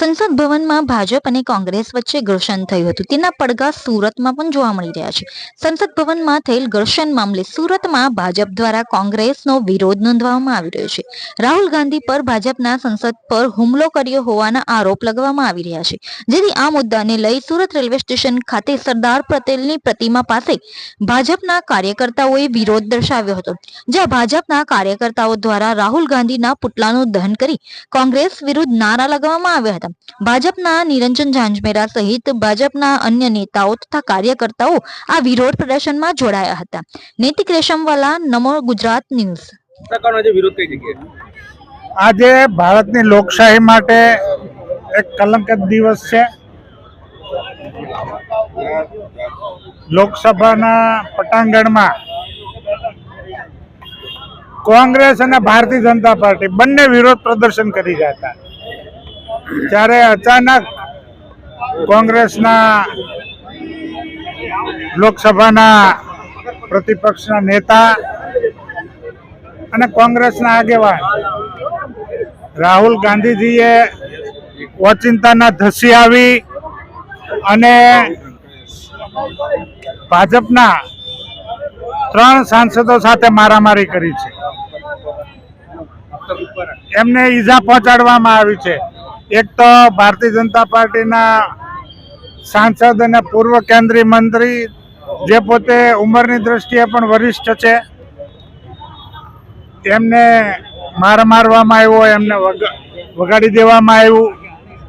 સંસદ ભવનમાં ભાજપ અને કોંગ્રેસ વચ્ચે ઘર્ષણ થયું હતું. તેના પડઘા સુરતમાં પણ જોવા મળી રહ્યા છે. સંસદ ભવનમાં થયેલ ઘર્ષણ મામલે સુરતમાં ભાજપ દ્વારા કોંગ્રેસનો વિરોધ નોંધવામાં આવી રહ્યો છે. રાહુલ ગાંધી પર ભાજપના સંસદ પર હુમલો કર્યો હોવાના આરોપ લગાવવામાં આવી રહ્યા છે. જેથી આ મુદ્દાને લઈ સુરત રેલવે સ્ટેશન ખાતે સરદાર પટેલની પ્રતિમા પાસે ભાજપના કાર્યકર્તાઓએ વિરોધ દર્શાવ્યો હતો. જ્યાં ભાજપના કાર્યકર્તાઓ દ્વારા રાહુલ ગાંધીના પુતળાનું દહન કરી કોંગ્રેસ વિરુદ્ધ નારા લગાવવામાં આવ્યા હતા. ભાજપના નિરંજન ઝાંઝમેરા સહિત ભાજપના અન્ય નેતાઓ તથા કાર્યકર્તાઓ આ વિરોધ પ્રદર્શનમાં જોડાયા હતા. નૈતિક રેશમવાલા નમો ગુજરાત ન્યૂઝ. આજે ભારતની લોકશાહી માટે એક કલંકિત દિવસ છે. લોકસભાના પટાંગણમાં કોંગ્રેસ અને ભારતીય જનતા પાર્ટી બંને વિરોધ પ્રદર્શન કરી રહ્યા હતા. ત્યારે અચાનક કોંગ્રેસના લોકસભાના પ્રતિપક્ષના નેતા અને કોંગ્રેસના આગેવાન રાહુલ ગાંધીજીએ ઓચિંતાના ધસી આવી અને ભાજપના ત્રણ સાંસદો સાથે મારામારી કરી છે. એમને ઈજા પહોંચાડવામાં આવી છે. એક તો ભારતીય જનતા પાર્ટીના સાંસદ અને પૂર્વ કેન્દ્રીય મંત્રી જે પોતે ઉંમરની દ્રષ્ટિએ પણ વરિષ્ઠ છે, એમને માર મારવામાં આવ્યો, એમને વગ- વગાડી દેવામાં આવ્યું.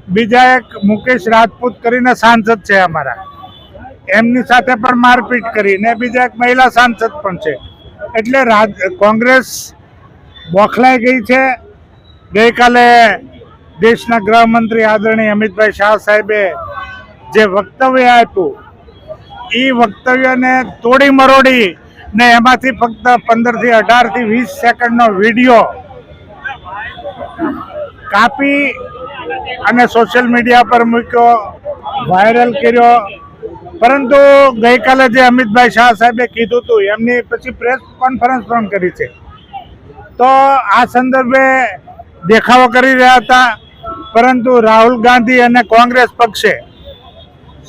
બીજા એક મુકેશ રાજપૂત કરીને સાંસદ છે અમારા. એમની સાથે પણ મારપીટ કરી ને બીજા એક મહિલા સાંસદ પણ છે. એટલે કોંગ્રેસ બોખલાઈ ગઈ છે. ગઈકાલે દેશના ગૃહમંત્રી આદરણીય અમિતભાઈ શાહ સાહેબે જે વક્તવ્ય આપ્યું એ વક્તવ્યને તોડી મરોડી ને એમાંથી ફક્ત પંદરથી અઢારથી વીસ સેકન્ડનો વીડિયો કાપી અને સોશિયલ મીડિયા પર મૂક્યો, વાયરલ કર્યો. પરંતુ ગઈકાલે જે અમિતભાઈ શાહ સાહેબે કીધું હતું, એમની પછી પ્રેસ કોન્ફરન્સ પણ કરી છે. તો આ સંદર્ભે દેખાવો કરી રહ્યા હતા. પરંતુ રાહુલ ગાંધી અને કોંગ્રેસ પક્ષે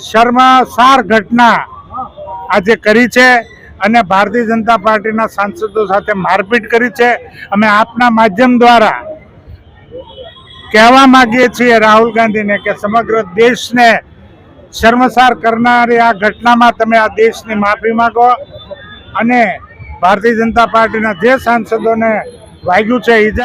શર્માસાર ઘટના આજે કરી છે અને ભારતીય જનતા પાર્ટીના સાંસદો સાથે મારપીટ કરી છે. અમે આપના માધ્યમ દ્વારા કહેવા માગીએ છીએ રાહુલ ગાંધીને કે સમગ્ર દેશને શર્મસાર કરનારી આ ઘટનામાં તમે આ દેશની માફી માંગો અને ભારતીય જનતા પાર્ટીના જે સાંસદોને વાગ્યું છે ઈજા